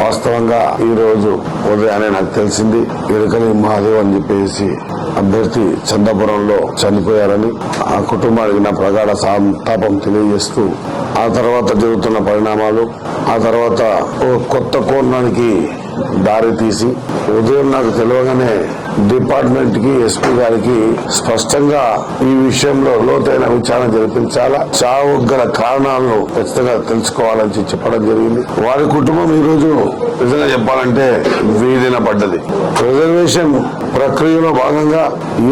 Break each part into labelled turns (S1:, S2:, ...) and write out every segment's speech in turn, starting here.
S1: వాస్తవంగా ఈ రోజు ఉదయాన్నే నాకు తెలిసింది ఇరకలి మహాదేవ్ అని చెప్పేసి అభ్యర్థి చందాపురంలో చనిపోయారని ఆ కుటుంబానికి నా ప్రగాఢ సంతాపం తెలియజేస్తూ ఆ తర్వాత జరుగుతున్న పరిణామాలు ఆ తర్వాత ఓ కొత్త కోణానికి దారి తీసి ఉదయం నాకు తెలియగానే డిపార్ట్మెంట్కి ఎస్పీ గారికి స్పష్టంగా ఈ విషయంలో లోతైన విచారణ జరిపించాలా చావు గల కారణాలను ఖచ్చితంగా తెలుసుకోవాలని చెప్పడం జరిగింది. వారి కుటుంబం ఈ రోజు నిజంగా చెప్పాలంటే వీధిన పడ్డది. రిజర్వేషన్ ప్రక్రియలో భాగంగా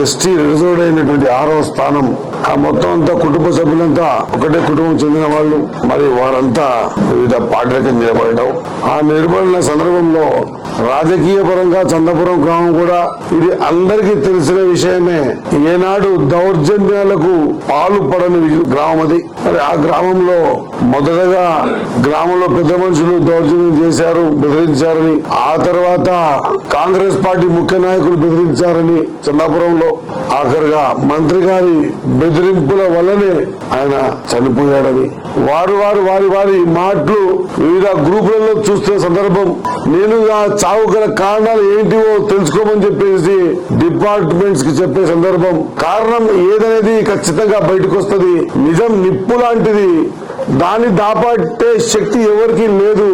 S1: ఎస్టీ రిజర్వ్డ్ అయినటువంటి ఆరో స్థానం ఆ మొత్తం అంతా కుటుంబ సభ్యులంతా ఒకటే కుటుంబం చెందిన వాళ్ళు. మరి వారంతా వివిధ పార్టీలకు నిలబడడం. ఆ నిలబడిన సందర్భంలో రాజకీయ పరంగా చందపురం గ్రామం కూడా ఇది అందరికీ తెలిసిన విషయమే. ఏనాడు దౌర్జన్యాలకు పాలు పడని గ్రామం అది. మరి ఆ గ్రామంలో మొదటగా గ్రామంలో పెద్ద మనుషులు దౌర్జన్యం చేశారు బెదిరించారని ఆ తర్వాత కాంగ్రెస్ పార్టీ ముఖ్య నాయకులు బెదిరించారని చందాపురంలో ఆఖరిగా మంత్రి గారి బెదిరింపుల వల్లనే ఆయన చనిపోయాడని. వారు వారు వారి వారి మాటలు వివిధ గ్రూపులలో చూస్తున్న సందర్భం నేను సాగు గల కారణాలు ఏంటివో తెలుసుకోమని చెప్పేసి డిపార్ట్మెంట్స్కి చెప్పే సందర్భం. కారణం ఏదనేది ఖచ్చితంగా బయటకు వస్తుంది నిజం నిప్పు లాంటిది. దాన్ని దాపట్టే శక్తి ఎవరికి లేదు.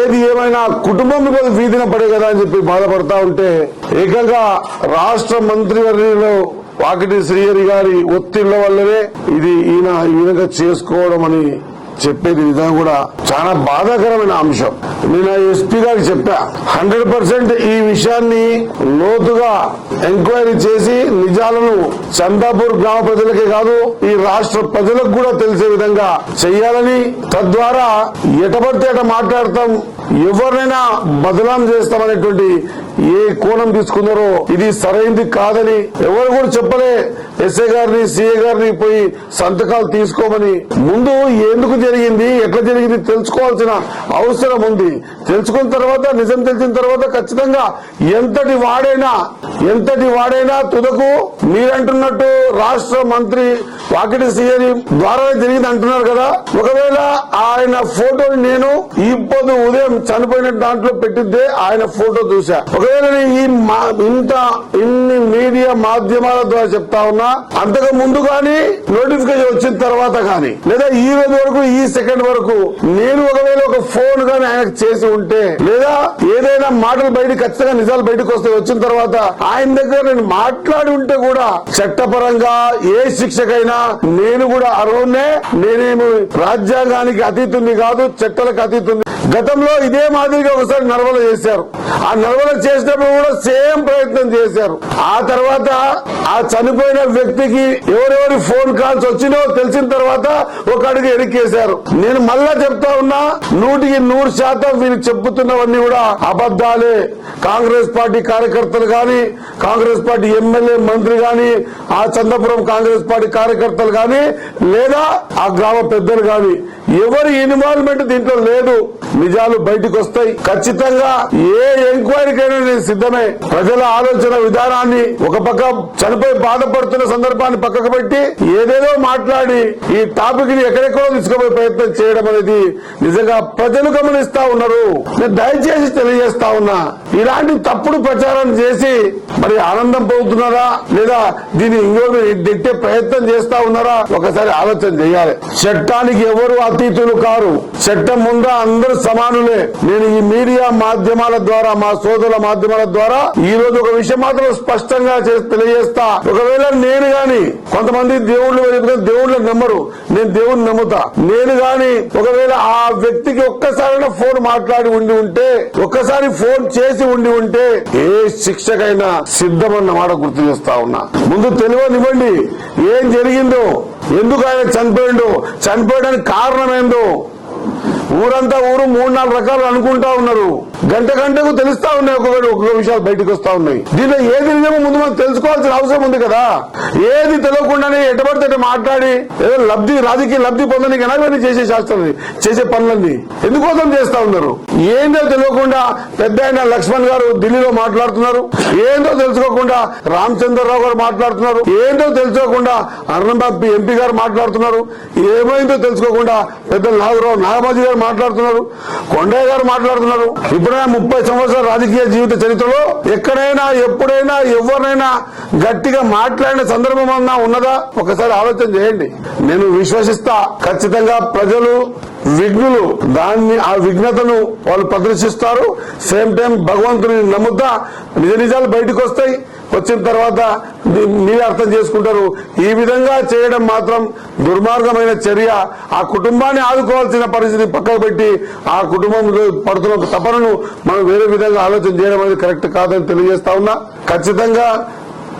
S1: ఏది ఏమైనా కుటుంబం మీద వీధిన పడే కదా అని చెప్పి బాధపడతా ఉంటే ఏకంగా రాష్ట్ర మంత్రివర్యులు వాకిటి శ్రీహరి గారి ఒత్తిళ్ళ వల్లనే ఇది ఈయన ఈ విధంగా చేసుకోవడం అని చెప్పేది విధానం కూడా చాలా బాధాకరమైన అంశం. నేను ఎస్పీ గారికి చెప్పా హండ్రెడ్ పర్సెంట్ ఈ విషయాన్ని లోతుగా ఎంక్వైరీ చేసి నిజాలను చందాపూర్ గ్రామ ప్రజలకే కాదు ఈ రాష్ట్ర ప్రజలకు కూడా తెలిసే విధంగా చెయ్యాలని తద్వారా ఎటబడితే అట మాట్లాడతాం ఎవరినైనా బదలాం చేస్తామనేటువంటి ఏ కోణం తీసుకున్నారో ఇది సరైనది కాదని ఎవరు కూడా చెప్పలే. ఎస్ఏ గారిని సిఏ గారిని పోయి సంతకాలు తీసుకోమని ముందు ఎందుకు జరిగింది ఎట్లా జరిగింది తెలుసుకోవాల్సిన అవసరం ఉంది. తెలుసుకున్న తర్వాత నిజం తెలిసిన తర్వాత ఖచ్చితంగా ఎంతటి వాడైనా ఎంతటి వాడైనా తుదకు మీరంటున్నట్టు రాష్ట్ర మంత్రి వాకిటి సీఎని ద్వారా జరిగింది అంటున్నారు కదా. ఒకవేళ ఆయన ఫోటోని నేను ఇప్పుడు ఉదయం చనిపోయిన దాంట్లో పెట్టిద్దే ఆయన ఫోటో చూసా ఒకవేళ నేను ఈ మా- ఇంత ఇన్ని మీడియా మాధ్యమాల ద్వారా చెప్తా ఉన్నా అంతకు ముందు కానీ నోటిఫికేషన్ వచ్చిన తర్వాత కానీ లేదా ఈ రోజు వరకు ఈ సెకండ్ వరకు నేను ఒకవేళ ఒక ఫోన్ కానీ ఆయనకు చేసి ఉంటే లేదా ఏదైనా మాటలు బయట ఖచ్చితంగా నిజాలు బయటకు వస్తే వచ్చిన తర్వాత ఆయన దగ్గర నేను మాట్లాడి ఉంటే కూడా చట్టపరంగా ఏ శిక్షకైనా నేను కూడా అర్హున్నే నేనేమి రాజ్యాంగానికి అతీతుంది కాదు చట్టాలకు అతీతుంది గతంలో ఇదే మాదిరిగా ఒకసారి నడవల చేశారు. ఆ నడవల చేసినప్పుడు కూడా సేమ్ ప్రయత్నం చేశారు. ఆ తర్వాత ఆ చనిపోయిన వ్యక్తికి ఎవరెవరి ఫోన్ కాల్స్ వచ్చినో తెలిసిన తర్వాత ఒక అడుగు ఎరికేశారు. నేను మళ్ళా చెప్తా ఉన్నా నూటికి నూరు శాతం వీళ్ళు చెప్పుతున్నవన్నీ కూడా అబద్దాలే కాంగ్రెస్ పార్టీ కార్యకర్తలు గాని కాంగ్రెస్ పార్టీ ఎమ్మెల్యే మంత్రి గాని ఆ చంద్రపురం కాంగ్రెస్ పార్టీ కార్యకర్తలు గాని లేదా ఆ గ్రామ పెద్దలు గాని ఎవరి ఇన్వాల్వ్మెంట్ దీంట్లో లేదు. నిజాలు బయటకు వస్తాయి. ఖచ్చితంగా ఏ ఎంక్వైరీకైనా నేను సిద్ధమే. ప్రజల ఆలోచన విధానాన్ని ఒక పక్క చనిపోయి బాధపడుతున్న సందర్భాన్ని పక్కకు పెట్టి ఏదేదో మాట్లాడి ఈ టాపిక్ని ఎక్కడెక్కడో తీసుకుపోయే ప్రయత్నం చేయడం అనేది నిజంగా ప్రజలు గమనిస్తా ఉన్నారు. నేను దయచేసి తెలియజేస్తా ఉన్నా ఇలాంటి తప్పుడు ప్రచారం చేసి మరి ఆనందం పొందుతున్నారా? లేదా దీన్ని ఇంకోటి నెట్టే ప్రయత్నం చేస్తా ఉన్నారా? ఒకసారి ఆలోచన చేయాలి. చట్టానికి ఎవరు అతీతులు కారు? చట్టం ముందు అందరూ సమానులే. నేను ఈ మీడియా మాధ్యమాల ద్వారా మా సోదరుల మాధ్యమాల ద్వారా ఈ రోజు ఒక విషయం మాత్రం స్పష్టంగా తెలియజేస్తా. ఒకవేళ నేను గాని కొంతమంది దేవుళ్ళు వెతుకుని దేవుళ్ళని నమ్మరు. నేను దేవుడిని నమ్ముతా. నేను గాని ఒకవేళ ఆ వ్యక్తికి ఒక్కసారి ఫోన్ మాట్లాడి ఉండి ఉంటే ఒక్కసారి ఫోన్ చేసి ఉండి ఉంటే ఏ శిక్షకైనా సిద్ధమన్న మాట గుర్తు చేస్తా ఉన్నా. ముందు తెలియనివ్వండి ఏం జరిగిందో ఎందుకు ఆయన చనిపోయిండు చనిపోయడానికి కారణం ఏందో ఊరంతా ఊరు మూడు నాలుగు రకాలు అనుకుంటా ఉన్నారు. గంట గంటకు తెలుస్తా ఉన్నాయి ఒక్కొక్కటి ఒక్కొక్క విషయాలు బయటకు వస్తా ఉన్నాయి. దీనిలో ఏది నిజమో ముందు మనం తెలుసుకోవాల్సిన అవసరం ఉంది కదా. ఏది తెలియకుండానే ఎటబడితే మాట్లాడి ఏదో లబ్ధి రాజకీయ లబ్ధి పొందడానికి ఎలాగని చేసే శాస్త్రం చేసే పనులన్నీ ఎందుకోసం చేస్తా ఉన్నారు? ఏందో తెలియకుండా పెద్ద ఆయన లక్ష్మణ్ గారు ఢిల్లీలో మాట్లాడుతున్నారు. ఏందో తెలుసుకోకుండా రామచంద్రరావు గారు మాట్లాడుతున్నారు. ఏందో తెలుసుకోకుండా అరుణబాబు ఎంపీ గారు మాట్లాడుతున్నారు. ఏమైందో తెలుసుకోకుండా పెద్ద నాగరావు నాగబాజీ గారు మాట్లాడుతున్నారు కొండయ్య గారు మాట్లాడుతున్నారు. ఇప్పుడైనా ముప్పై సంవత్సరాల రాజకీయ జీవిత చరిత్రలో ఎక్కడైనా ఎప్పుడైనా ఎవరినైనా గట్టిగా మాట్లాడిన సందర్భం అన్నా ఉన్నదా? ఒకసారి ఆలోచన చేయండి. నేను విశ్వసిస్తా. ఖచ్చితంగా ప్రజలు విఘ్నులు దాన్ని ఆ విఘ్నతను వాళ్ళు ప్రదర్శిస్తారు. సేమ్ టైం భగవంతుని నమ్ముతా. నిజ నిజాలు బయటకు వస్తాయి. వచ్చిన తర్వాత మీరు మీరే అర్థం చేసుకుంటారు. ఈ విధంగా చేయడం మాత్రం దుర్మార్గమైన చర్య. ఆ కుటుంబాన్ని ఆదుకోవాల్సిన పరిస్థితి పక్కకు పెట్టి ఆ కుటుంబం పడుతున్న ఒక తపనను మనం వేరే విధంగా ఆలోచన చేయడం అనేది కరెక్ట్ కాదని తెలియజేస్తా ఉన్నా. ఖచ్చితంగా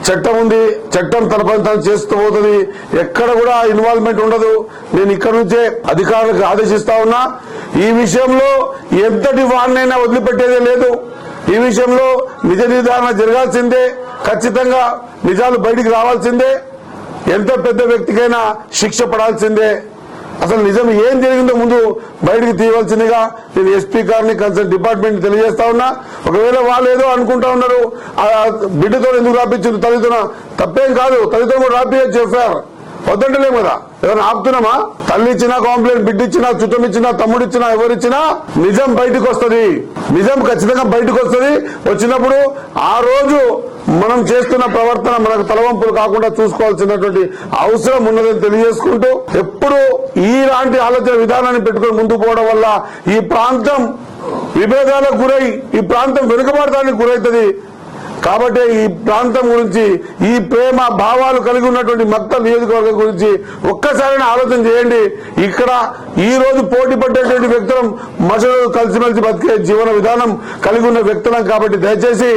S1: చట్టం ఉంది. చట్టం తన పని తాను చేస్తూ పోతుంది. ఎక్కడ కూడా ఇన్వాల్వ్మెంట్ ఉండదు. నేను ఇక్కడ నుంచే అధికారులకు ఆదేశిస్తా ఉన్నా. ఈ విషయంలో ఎంతటి వాడినైనా వదిలిపెట్టేదే లేదు. ఈ విషయంలో నిజ నిర్ధారణ జరగాల్సిందే. ఖచ్చితంగా నిజాలు బయటికి రావాల్సిందే. ఎంత పెద్ద వ్యక్తికైనా శిక్ష పడాల్సిందే. అసలు నిజం ఏం జరిగిందో ముందు బయటికి తీయవలసిందిగా నేను ఎస్పీ గారిని కన్సర్న్ డిపార్ట్మెంట్ తెలియజేస్తా ఉన్నా. ఒకవేళ వాళ్ళు ఏదో అనుకుంటా ఉన్నారు ఆ బిడ్డతో ఎందుకు రాపించారు తల్లితో తప్పేం కాదు తల్లితో కూడా రాపించచ్చు ఎఫ్ఐఆర్. వద్దంటలేము కదా ఏదైనా ఆపుతున్నామా? తల్లి ఇచ్చినా కాంప్లైంట్ బిడ్డ ఇచ్చినా చుట్టం ఇచ్చినా తమ్ముడు ఇచ్చినా ఎవరిచ్చినా నిజం బయటకు వస్తుంది. నిజం ఖచ్చితంగా బయటకు వస్తుంది. వచ్చినప్పుడు ఆ రోజు మనం చేస్తున్న ప్రవర్తన మనకు తలవంపులు కాకుండా చూసుకోవాల్సినటువంటి అవసరం ఉన్నదని తెలియజేసుకుంటూ ఎప్పుడు ఇలాంటి ఆలోచన విధానాన్ని పెట్టుకుని ముందుకు పోవడం వల్ల ఈ ప్రాంతం విభేదాలకు గురై ఈ ప్రాంతం వెనుకబడటానికి గురవుతుంది కాబట్టి ఈ ప్రాంతం గురించి ఈ ప్రేమ భావాలు కలిగి ఉన్నటువంటి మొత్తం నియోజకవర్గం గురించి ఒక్కసారి ఆలోచన చేయండి. ఇక్కడ ఈ రోజు పోటీ పడేటువంటి వ్యక్తులం మసలు కలిసిమెలిసి బతికే జీవన విధానం కలిగి ఉన్న వ్యక్తులం కాబట్టి దయచేసి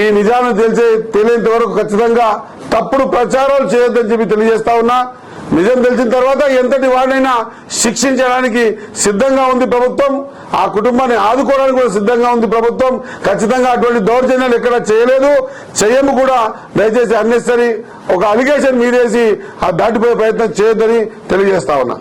S1: ఈ నిజాన్ని తెలిసే తెలియంత వరకు ఖచ్చితంగా తప్పుడు ప్రచారాలు చేయొద్దని చెప్పి తెలియజేస్తా ఉన్నా. నిజం తెలిసిన తర్వాత ఎంతటి వాడినైనా శిక్షించడానికి సిద్ధంగా ఉంది ప్రభుత్వం. ఆ కుటుంబాన్ని ఆదుకోవడానికి కూడా సిద్ధంగా ఉంది ప్రభుత్వం. ఖచ్చితంగా అటువంటి దౌర్జన్యాలు ఎక్కడ చేయలేదు. చేయము కూడా దయచేసి అన్నెసరీ ఒక అలిగేషన్ మీదేసి ఆ దాటిపోయే ప్రయత్నం చేయొద్దని తెలియజేస్తా ఉన్నా.